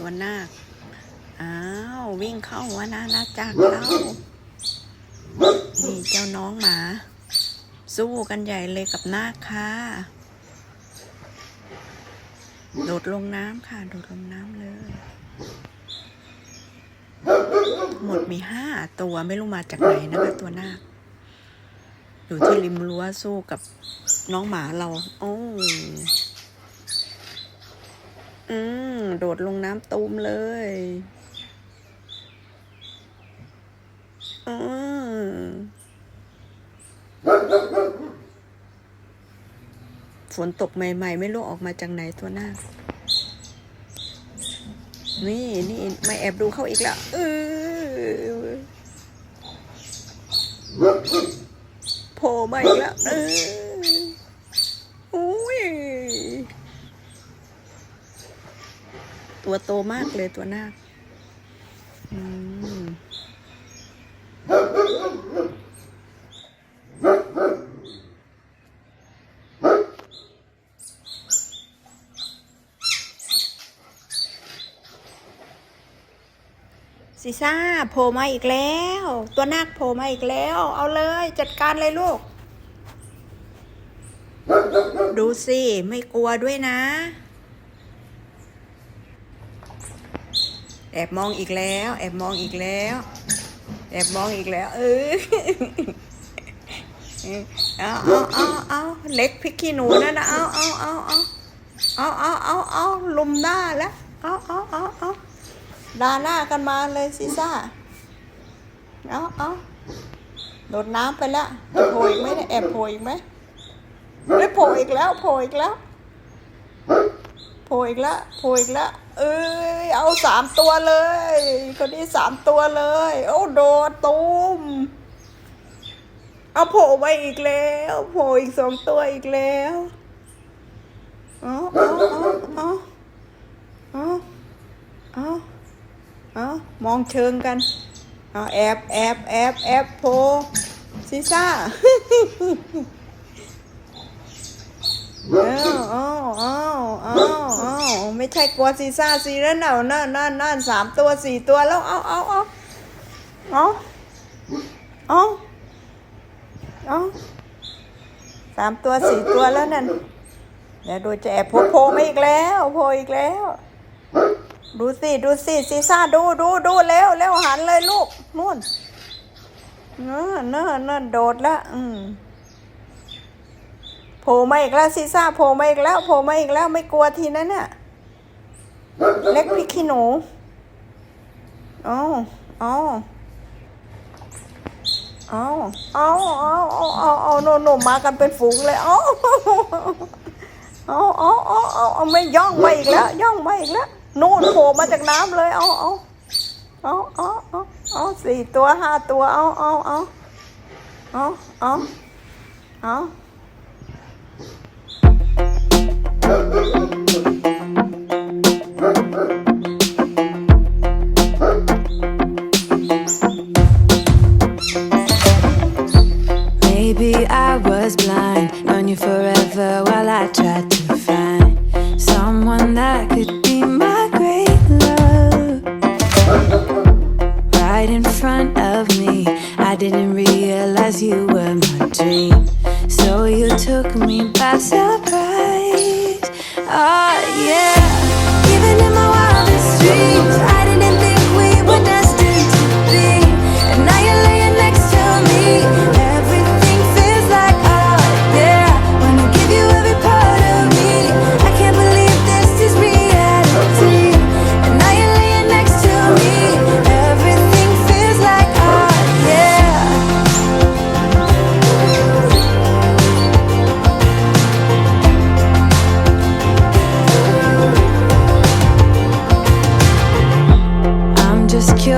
ตัวนาค อ้าว วิ่งเข้าว่านานาจักรแล้วนี่เจ้าน้องหมา สู้กันใหญ่เลยกับนาคค่ะ โดดลงน้ำค่ะ โดดลงน้ำเลย หมดมีห้าตัวไม่รู้มาจากไหนนะคะตัวนาค อยู่ที่ริมรั้วสู้กับน้องหมาเรา โอ้ อืม โดดลงน้ำตูมเลยอืมฝนตกใหม่ ๆ ไม่รู้ออกมาจากไหนตัวหน้า นี่นี่ไม่แอบดูเข้าอีกแล้วเออโผล่มาอีกแล้วเออย ตัวโตมากเลยตัวนาคอืมซีซ่าโผล่มาอีกแล้ว ตัวนาคโผล่มาอีกแล้ว เอาเลยจัดการเลยลูก ดูสิ ไม่กลัวด้วยนะ แอบมองอีกแล้ว แอบมองอีกแล้ว แอบมองอีกแล้ว เออเอาเอาเอาเอาเล็กพริกขี้หนูนั่นนะเอาเอาเอาเอาเอาเอาเอาเอาลุมหน้าแล้วเอาเอาเอาเอาดาหน้ากันมาเลยซิซ่าเอาเอาโดดน้ำไปแล้วจะโผล่อีกไหมแอบโผล่อีกไหมไม่โผล่อีกแล้วโผล่อีกแล้ว ผล่อีกแล้วโผล่อีกแล้วเอ้ยเอาสามตัวเลย คนนี้สามตัวเลย โอ้โดดตูมเอาโผล่ไปอีกแล้วโผล่อีกสองตัวอีกแล้วเอาเอาเอาเอาเอาเอาเอามองเชิงกันเอาแอบแอบแอบแอบโผล่ซิซ่าอ้าวอ้าวอ้าวอ้าวอ้่ใช่กลัวซีซ่าซีแล้วเน่านั่นนั่นนั่นสามตัวสี่ตัวแล้วเอาเอาเอาเอาเอาเอาสามตัวสี่ตัวแล้วนั่นเดี๋ยวดูจะแอบโผล่โผล่มาอีกแล้วโผล่อีกแล้ว ดูสิดูสิซีซ่าดูดูดูเร็วเร็วหันเลยลูกนู่นเนั่นนั่นนั่นโดดละอืมโผล่มาอีกแล้วซีซ่าโผล่มาอีกแล้วโผล่มาอีกแล้วไม่กลัวทีนั้นน่ะ เล็กพริกขี้หนูอ๋ออ๋ออ๋เอาเอ๋เอาเอ๋เอาโนโนมากันเป็นฝูงเลยอ๋เอาเอ๋เอาอเอาไม่ย่องไปอีกแล้ว ย่องไปอีกแล้วนู่นโผล่มาจากน้ำเลยเอาเอาเอาเอาเอาอสี่ตัวห้าตัวอาเอาเอาเอาเอาเอา I was blind, known you forever while I tried to find someone that could be my great love. Right in front of me, I didn't realize you were my dream. So you took me by surprise.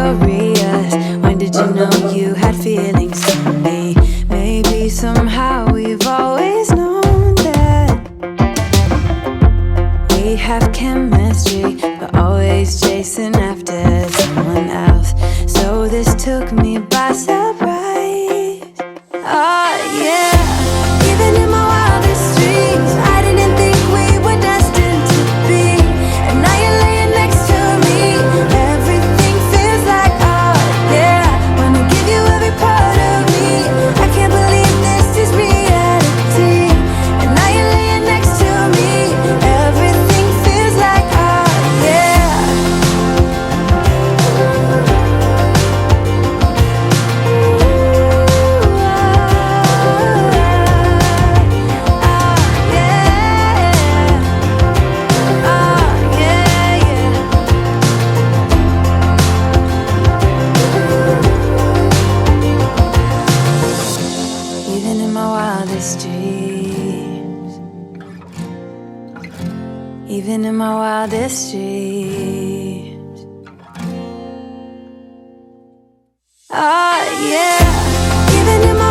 Curious. When did you know you had feelings for me? Maybe somehow we've always known that we have chemistry, but always chasing after someone else. So this took me by surprise. Oh, even in my wildest dreams. Oh, yeah, even in my